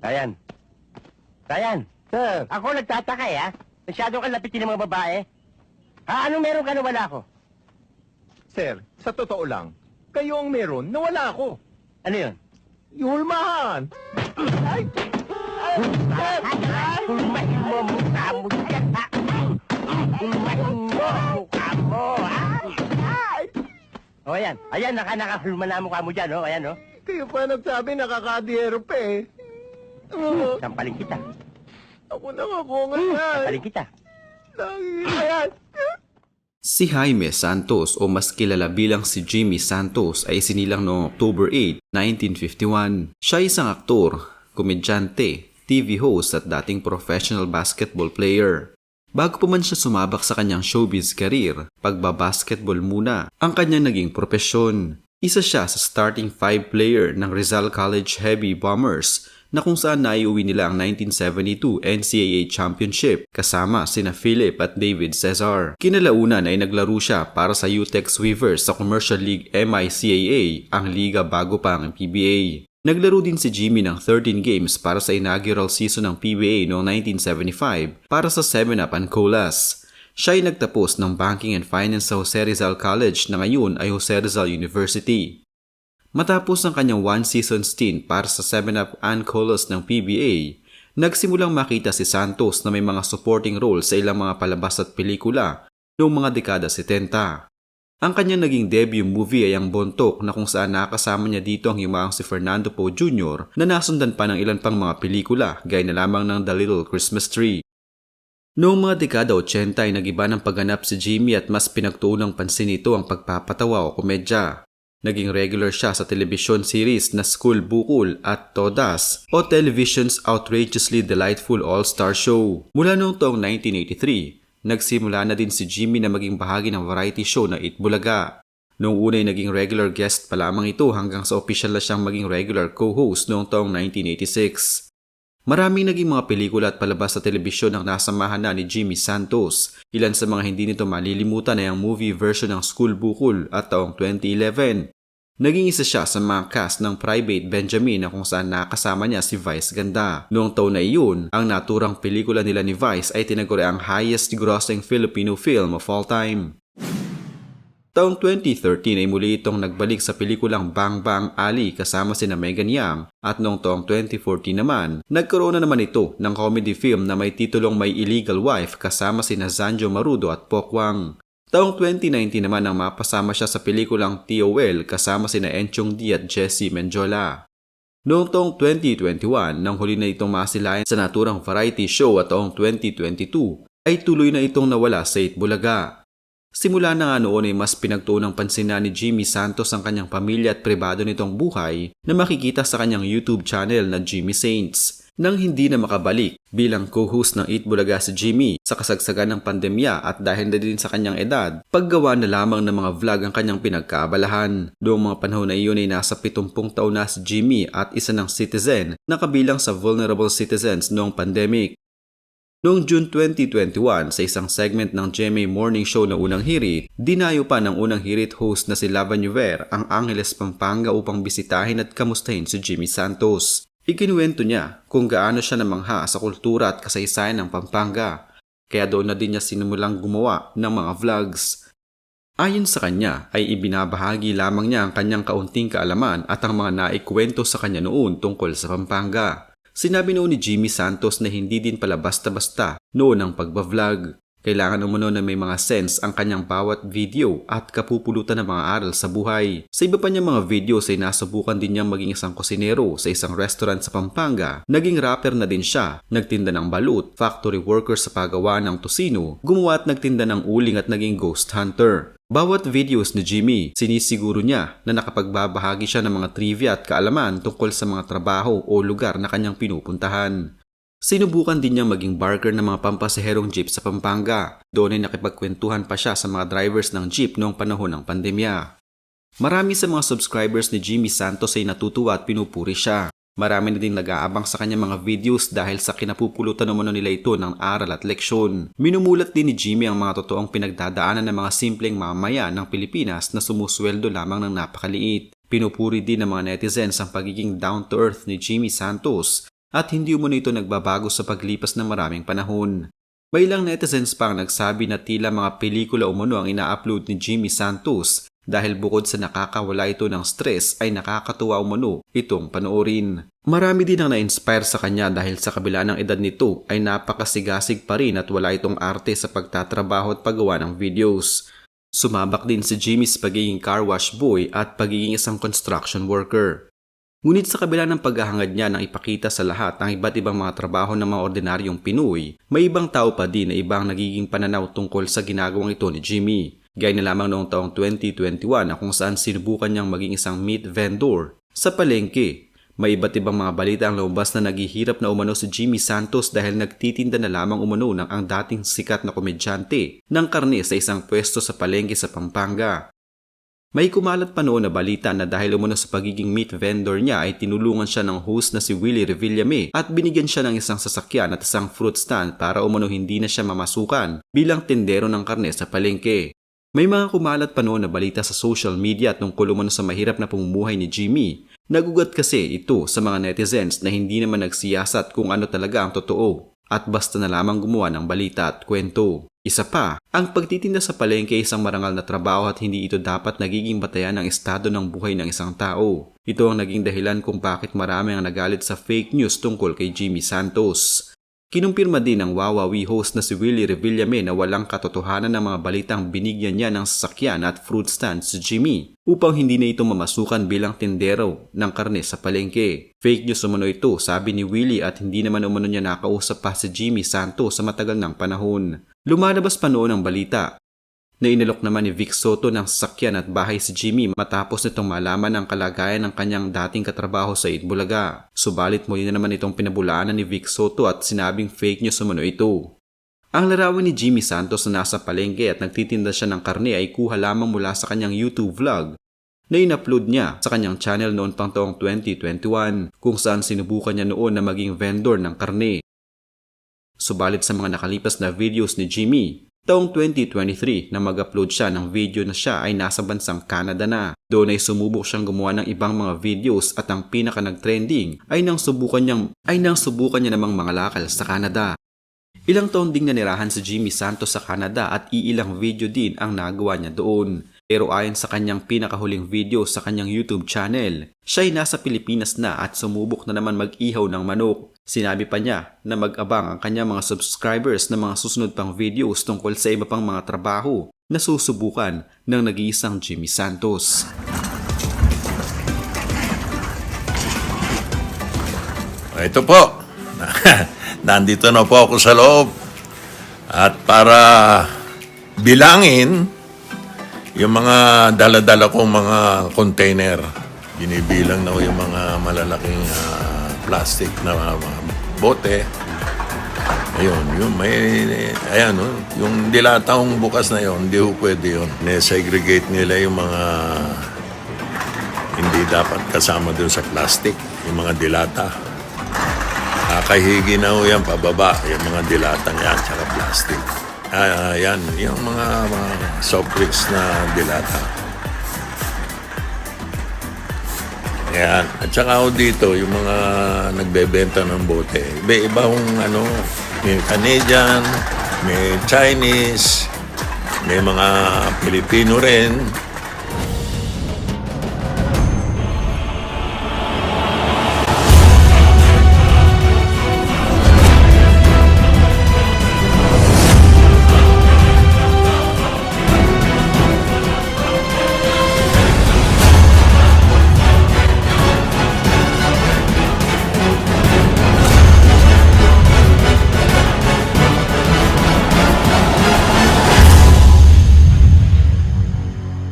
Ayan. Ayan. Sir, Ako nagtataka eh, ha? Masyado kang lapitin ng mga babae. Ha? Anong meron ka na wala ko? sir, sa totoo lang, kayo ang meron na wala ako. Ano yun? Yulmahan! Ay! Ay! Sir! Ay! Kulmahin mo mukha mo dyan, ha? Kulmahin mo mukha mo, ha? Ay! O, ayan. Ayan, naka nakahulma na mukha mo dyan, oh. Ayan, oh. Kayo pa nagsabi nakakadiyero pa eh. Oo, Sampaling kita. ako na ako ngayon. Sampaling kita. Lagi. Ayan. Si Jaime Santos o mas kilala bilang si Jimmy Santos ay sinilang noong October 8, 1951. Siya ay isang aktor, komedyante, TV host at dating professional basketball player. Bago pa man siya sumabak sa kanyang showbiz career, pagbabasketball muna ang kanyang naging propesyon. Isa siya sa starting five player ng Rizal College Heavy Bombers na kung saan naiuwi nila ang 1972 NCAA Championship kasama sina Philip at David Cesar. Kinalaunan ay naglaro siya para sa UTEX Weavers sa Commercial League MICAA, ang liga bago pa ang PBA. Naglaro din si Jimmy ng 13 games para sa inaugural season ng PBA noong 1975 para sa 7-Up and Colas. Siya ay nagtapos ng Banking and Finance sa Jose Rizal College na ngayon ay Jose Rizal University. Matapos ang kanyang one-season stint para sa 7-Up and Colas ng PBA, nagsimulang makita si Santos na may mga supporting role sa ilang mga palabas at pelikula noong mga dekada 70. Ang kanyang naging debut movie ay ang Bontok na kung saan nakasama niya dito ang yumaong si Fernando Poe Jr. na nasundan pa ng ilan pang mga pelikula gaya na lamang ng The Little Christmas Tree. Noong mga dekada 80 ay nagiba ng pagganap si Jimmy at mas pinagtuunang pansin nito ang pagpapatawa o komedya. Naging regular siya sa telebisyon series na School Bukol at Todas o television's outrageously delightful all-star show. Mula noong taong 1983, nagsimula na din si Jimmy na maging bahagi ng variety show na Itbulaga. Noong una ay naging regular guest pa lamang ito hanggang sa official na siyang maging regular co-host noong taong 1986. Maraming naging mga pelikula at palabas sa telebisyon ang nasamahan na ni Jimmy Santos. Ilan sa mga hindi nito malilimutan ay ang movie version ng School Bukol at taong 2011. Naging isa siya sa mga cast ng Private Benjamin na kung saan nakasama niya si Vice Ganda. Noong taon na iyon, ang naturang pelikula nila ni Vice ay tinaguri ang highest grossing Filipino film of all time. Taong 2013 ay muli itong nagbalik sa pelikulang Bang Bang Ali kasama sina Megan Yam at noong taong 2014 naman, nagkaroon na naman ito ng comedy film na may titulong May Illegal Wife kasama sina Zanjo Marudo at Pokwang. Taong 2019 naman ang mapasama siya sa pelikulang TOL kasama sina Enchong D at Jesse Menjola. Noong taong 2021, nang huli na itong masilayan sa naturang variety show at taong 2022, ay tuloy na itong nawala sa Itbulaga. Simula na nga noon ay mas pinagtuunang pansin na ni Jimmy Santos ang kanyang pamilya at pribado nitong buhay na makikita sa kanyang YouTube channel na Jimmy Saints. Nang hindi na makabalik bilang co-host ng Eat Bulaga si Jimmy sa kasagsagan ng pandemya at dahil na din sa kanyang edad, paggawa na lamang ng mga vlog ang kanyang pinagkaabalahan. Doong mga panahon na iyon ay nasa 70 taon na si Jimmy at isa ng citizen na kabilang sa vulnerable citizens noong pandemic. Noong June 2021, sa isang segment ng GMA Morning Show na unang hirit, dinayo pa ng unang hirit host na si Lavan Yuver ang Angeles, Pampanga upang bisitahin at kamustahin si Jimmy Santos. Ikinuwento niya kung gaano siya namangha sa kultura at kasaysayan ng Pampanga, kaya doon na din niya sinimulang gumawa ng mga vlogs. Ayon sa kanya ay ibinabahagi lamang niya ang kanyang kaunting kaalaman at ang mga naikwento sa kanya noon tungkol sa Pampanga. Sinabi noon ni Jimmy Santos na hindi din pala basta-basta noon ang pagbablog. Kailangan umano na may mga sense ang kanyang bawat video at kapupulutan ng mga aral sa buhay. Sa iba pa niyang mga videos ay nasubukan din niyang maging isang kusinero sa isang restaurant sa Pampanga. Naging rapper na din siya, nagtinda ng balut, factory worker sa paggawa ng tosino, gumawa at nagtinda ng uling at naging ghost hunter. Bawat videos ni Jimmy, sinisiguro niya na nakapagbabahagi siya ng mga trivia at kaalaman tungkol sa mga trabaho o lugar na kanyang pinupuntahan. Sinubukan din niyang maging barker ng mga pampasaherong jeep sa Pampanga. Doon ay nakipagkwentuhan pa siya sa mga drivers ng jeep noong panahon ng pandemya. Marami sa mga subscribers ni Jimmy Santos ay natutuwa at pinupuri siya. Marami na din nag-aabang sa kanyang mga videos dahil sa kinapupulutan naman nila ito ng aral at leksyon. Minumulat din ni Jimmy ang mga totoong pinagdadaanan ng mga simpleng mamaya ng Pilipinas na sumusweldo lamang ng napakaliit. Pinupuri din ng mga netizens ang pagiging down-to-earth ni Jimmy Santos at hindi umano ito nagbabago sa paglipas ng maraming panahon. May ilang netizens pang nagsabi na tila mga pelikula umano ang ina-upload ni Jimmy Santos dahil bukod sa nakakawala ito ng stress ay nakakatuwa umano itong panoorin. Marami din ang na-inspire sa kanya dahil sa kabila ng edad nito ay napakasigasig pa rin at wala itong arte sa pagtatrabaho at paggawa ng videos. Sumabak din si Jimmy sa pagiging car wash boy at pagiging isang construction worker. Ngunit sa kabila ng paghahangad niya ng ipakita sa lahat ang iba't ibang mga trabaho ng mga ordinaryong Pinoy, may ibang tao pa din na ibang nagiging pananaw tungkol sa ginagawang ito ni Jimmy. Gaya na lamang noong taong 2021 na kung saan sinubukan niyang maging isang meat vendor sa palengke. May iba't ibang mga balita ang lumabas na naghihirap na umano si Jimmy Santos dahil nagtitinda na lamang umano ng ang dating sikat na komedyante ng karne sa isang pwesto sa palengke sa Pampanga. May kumalat pa noon na balita na dahil umano sa pagiging meat vendor niya ay tinulungan siya ng host na si Willie Revillame at binigyan siya ng isang sasakyan at isang fruit stand para umano hindi na siya mamasukan bilang tendero ng karne sa palengke. May mga kumalat pa noon na balita sa social media tungkol umano sa mahirap na pamumuhay ni Jimmy. Nagugat kasi ito sa mga netizens na hindi naman nagsiyasat kung ano talaga ang totoo at basta na lamang gumawa ng balita at kwento. Isa pa, ang pagtitinda sa palengke ay isang marangal na trabaho at hindi ito dapat nagiging batayan ng estado ng buhay ng isang tao. Ito ang naging dahilan kung bakit marami ang nagalit sa fake news tungkol kay Jimmy Santos. Kinumpirma din ng Wawawi host na si Willie Revillame na walang katotohanan ng mga balitang binigyan niya ng sasakyan at fruit stand si Jimmy upang hindi na ito mamasukan bilang tindero ng karne sa palengke. Fake news umano ito, sabi ni Willie at hindi naman umano niya nakausap pa si Jimmy Santos sa matagal ng panahon. Lumalabas pa noon ang balita na inalok naman ni Vic Soto ng sasakyan at bahay si Jimmy matapos nitong malaman ang kalagayan ng kanyang dating katrabaho sa Itbulaga. Subalit muli na naman itong pinabulaanan ni Vic Soto at sinabing fake news umano ito. Ang larawan ni Jimmy Santos na nasa palengke at nagtitinda siya ng karne ay kuha lamang mula sa kanyang YouTube vlog na in-upload niya sa kanyang channel noon pang taong 2021 kung saan sinubukan niya noon na maging vendor ng karne. Subalit sa mga nakalipas na videos ni Jimmy, taong 2023 na mag-upload siya ng video na siya ay nasa bansang Canada na. Doon ay sumubok siyang gumawa ng ibang mga videos at ang pinaka nag-trending ay nang subukan niyang ay nang subukan niya namang mga lakal sa Canada. Ilang taon ding nanirahan si Jimmy Santos sa Canada at iilang video din ang nagawa niya doon. Pero ayon sa kanyang pinakahuling video sa kanyang YouTube channel, siya ay nasa Pilipinas na at sumubok na naman mag-ihaw ng manok. Sinabi pa niya na mag-abang ang kanyang mga subscribers ng mga susunod pang videos tungkol sa iba pang mga trabaho na susubukan ng nag-iisang Jimmy Santos. Ito po. Nandito na po ako sa loob. At para bilangin yung mga dala-dala kong mga container. Binibilang na ko yung mga malalaking ah, plastic na mga bote. Ayun, yun, may, ayan, oh, yung dilatang bukas na yon, hindi ko pwede yun. Ne-segregate nila yung mga hindi dapat kasama doon sa plastic, yung mga dilata. Kakahigi na ho yan pababa, yung mga dilatang yan, tsaka plastic. Ah, yan, yung mga, mga soft drinks na dilata. Yan. At saka ho dito, yung mga nagbebenta ng bote. Iba-iba hong ano, may Canadian, may Chinese, may mga Pilipino rin,